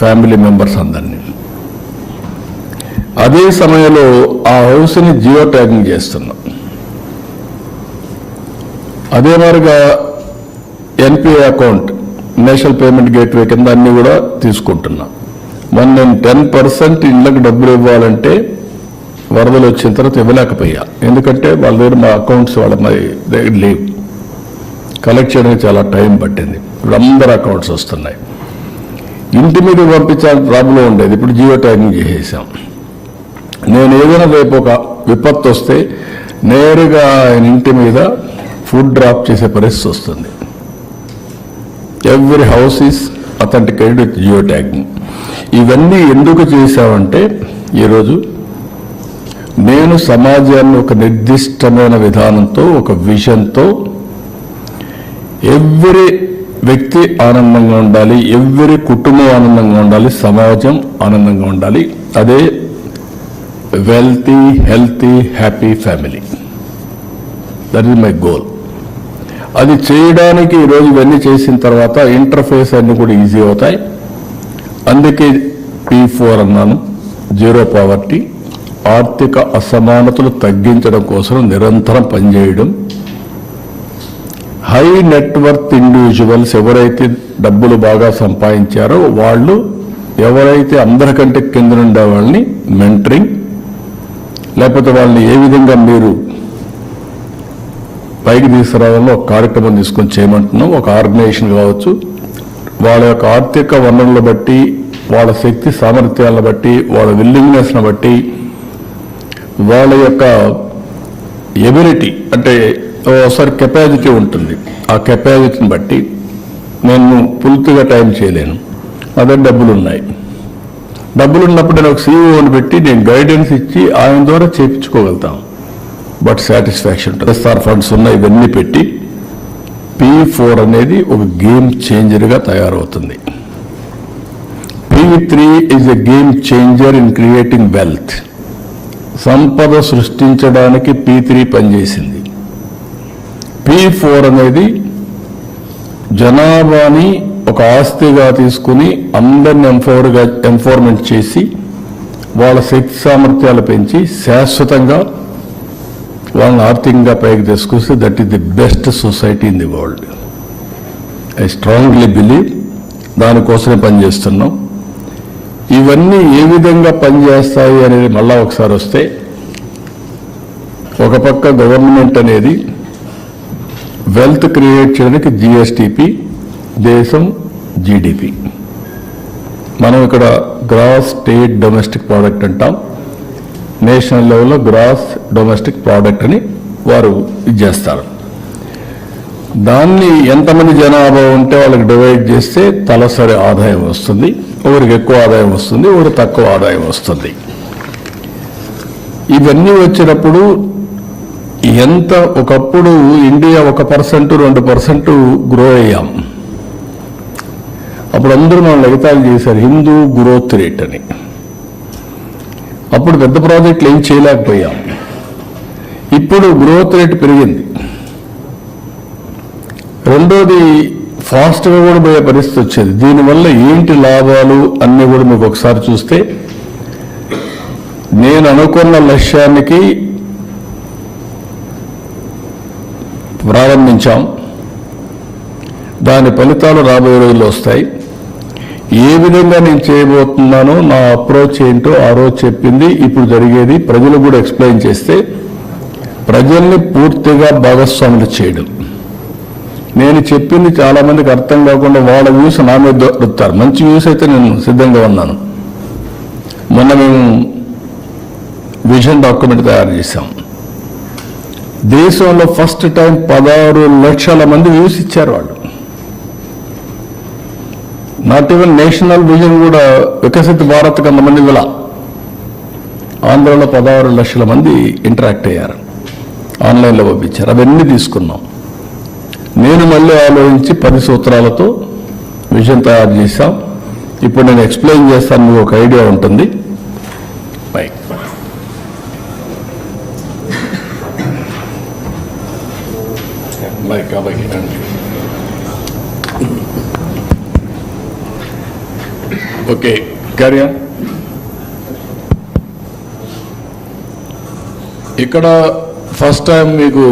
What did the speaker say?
Family members అందరినీ. అదే సమయంలో ఆ హౌస్ని జియో ట్యాగింగ్ చేస్తున్నాం. అదే మారిగా NPI account national payment gateway కింద అన్నీ కూడా తీసుకుంటున్నా. మన నేను టెన్ పర్సెంట్ ఇళ్ళకి డబ్బులు ఇవ్వాలంటే వరదలు వచ్చిన తర్వాత ఇవ్వలేకపోయా. ఎందుకంటే వాళ్ళ దగ్గర మా అకౌంట్స్ వాళ్ళ మరి దగ్గర లేవు. కలెక్ట్ చేయడానికి చాలా టైం పట్టింది. ఇప్పుడు అందరు అకౌంట్స్ వస్తున్నాయి. ఇంటి మీద పంపించాలని ప్రాబ్లం ఉండేది. ఇప్పుడు జియో ట్యాగింగ్ చేసేసాం. నేను ఏదైనా రేపు ఒక విపత్తు వస్తే నేరుగా ఆయన ఇంటి మీద ఫుడ్ డ్రాప్ చేసే పరిస్థితి వస్తుంది. Every house is authenticated with geo tagging. ఇవన్నీ ఎందుకు చేశామంటే ఈరోజు నేను సమాజాన్ని ఒక నిర్దిష్టమైన విధానంతో ఒక విజన్తో ఎవ్రీ వ్యక్తి ఆనందంగా ఉండాలి ఎవరి కుటుంబం ఆనందంగా ఉండాలి సమాజం ఆనందంగా ఉండాలి. అదే wealthy healthy happy family that is my goal అది చేయడానికి ఈరోజు ఇవన్నీ చేసిన తర్వాత ఇంటర్ఫేస్ అన్ని కూడా ఈజీ అవుతాయి. అందుకే పీ ఫోర్ అన్నాను. జీరో పావర్టీ ఆర్థిక అసమానతలు తగ్గించడం కోసం నిరంతరం పనిచేయడం. హై నెట్వర్త్ ఇండివిజువల్స్ ఎవరైతే డబ్బులు బాగా సంపాదించారో వాళ్ళు ఎవరైతే అందరికంటే కింద ఉండే వాళ్ళని మెంటరింగ్ లేకపోతే వాళ్ళని ఏ విధంగా మీరు పైకి తీసుకురావాలో ఒక కార్యక్రమం తీసుకొని చేయమంటున్నాం ఒక ఆర్గనైజేషన్ కావచ్చు. వాళ్ళ యొక్క ఆర్థిక వనరులను బట్టి వాళ్ళ శక్తి సామర్థ్యాలను బట్టి వాళ్ళ విల్లింగ్నెస్ను బట్టి వాళ్ళ యొక్క ఎబిలిటీ అంటే ఒకసారి కెపాసిటీ ఉంటుంది. ఆ కెపాసిటీని బట్టి నేను పూర్తిగా టైం చేయలేను. అదే డబ్బులు ఉన్నాయి డబ్బులు ఉన్నప్పుడు నేను ఒక సీఈఓని పెట్టి నేను గైడెన్స్ ఇచ్చి ఆయన ద్వారా చేయించుకోగలుగుతాం. బట్ సాటిస్ఫాక్షన్ ఎస్ఆర్ ఫండ్స్ ఉన్న ఇవన్నీ పెట్టి పీ ఫోర్ అనేది ఒక గేమ్ చేంజర్గా తయారవుతుంది. P three is a game changer in creating wealth సంపద సృష్టించడానికి పీ త్రీ పనిచేసింది. పీ ఫోర్ అనేది జనాభాని ఒక ఆస్తిగా తీసుకుని అందరిని ఎంఫోర్గా ఎంఫోర్మెంట్ చేసి వాళ్ళ శక్తి సామర్థ్యాలు పెంచి శాశ్వతంగా వాళ్ళని ఆర్థికంగా పైకి తీసుకొస్తే that is the best society in the world I strongly believe దానికోసమే పనిచేస్తున్నాం. ఇవన్నీ ఏ విధంగా పనిచేస్తాయి అనేది మళ్ళా ఒకసారి వస్తే ఒక పక్క గవర్నమెంట్ అనేది వెల్త్ క్రియేట్ చేయడానికి జిఎస్టిపి దేశం జీడిపి మనం ఇక్కడ గ్రాస్ స్టేట్ డొమెస్టిక్ ప్రోడక్ట్ అంటాం. నేషనల్ లెవెల్లో గ్రాస్ డొమెస్టిక్ ప్రోడక్ట్ అని వారు ఇది చేస్తారు. దాన్ని ఎంతమంది జనాభా ఉంటే వాళ్ళకి డివైడ్ చేస్తే తలసరి ఆదాయం వస్తుంది ఒకరికి ఎక్కువ ఆదాయం వస్తుంది ఒకరికి తక్కువ ఆదాయం వస్తుంది. ఇవన్నీ వచ్చినప్పుడు ఎంత ఒకప్పుడు ఇండియా ఒక పర్సెంట్ రెండు పర్సెంట్ గ్రో అయ్యాం. అప్పుడు అందరూ మనం లగితాలు చేశారు హిందూ గ్రోత్ రేట్ అని. అప్పుడు పెద్ద ప్రాజెక్టులు ఏం చేయలేకపోయాం. ఇప్పుడు గ్రోత్ రేట్ పెరిగింది. రెండోది ఫాస్ట్గా కూడా పోయే పరిస్థితి వచ్చేది. దీనివల్ల ఏంటి లాభాలు అన్నీ కూడా మీకు ఒకసారి చూస్తే నేను అనుకున్న లక్ష్యానికి ప్రారంభించాం. దాని ఫలితాలు రాబోయే రోజుల్లో వస్తాయి. ఏ విధంగా నేను చేయబోతున్నానో నా అప్రోచ్ ఏంటో ఆ రోజు చెప్పింది ఇప్పుడు జరిగేది ప్రజలు కూడా ఎక్స్ప్లెయిన్ చేస్తే ప్రజల్ని పూర్తిగా భాగస్వాములు చేయడం. నేను చెప్పింది చాలామందికి అర్థం కాకుండా వాళ్ళ వ్యూస్ నా మీద దొరుకుతారు మంచి వ్యూస్ అయితే నేను సిద్ధంగా ఉన్నాను. మొన్న మేము విజన్ డాక్యుమెంట్ తయారు చేశాం. దేశంలో ఫస్ట్ టైం పదహారు లక్షల మంది వ్యూస్ ఇచ్చారు వాళ్ళు. నాట్ ఈవెన్ నేషనల్ విజన్ కూడా వికసిత భారత్ కొంతమంది విలా ఆంధ్రలో పదహారు లక్షల మంది ఇంటరాక్ట్ అయ్యారు. ఆన్లైన్లో పంపించారు. అవన్నీ తీసుకున్నాం. నేను మళ్ళీ ఆలోచించి పది సూత్రాలతో విజన్ తయారు చేశాం. ఇప్పుడు నేను ఎక్స్ప్లెయిన్ చేస్తాను మీకు ఒక ఐడియా ఉంటుంది మైక్ మైక్ కాబట్టి ఓకే క్యారియా ఇక్కడ ఫస్ట్ టైం మీకు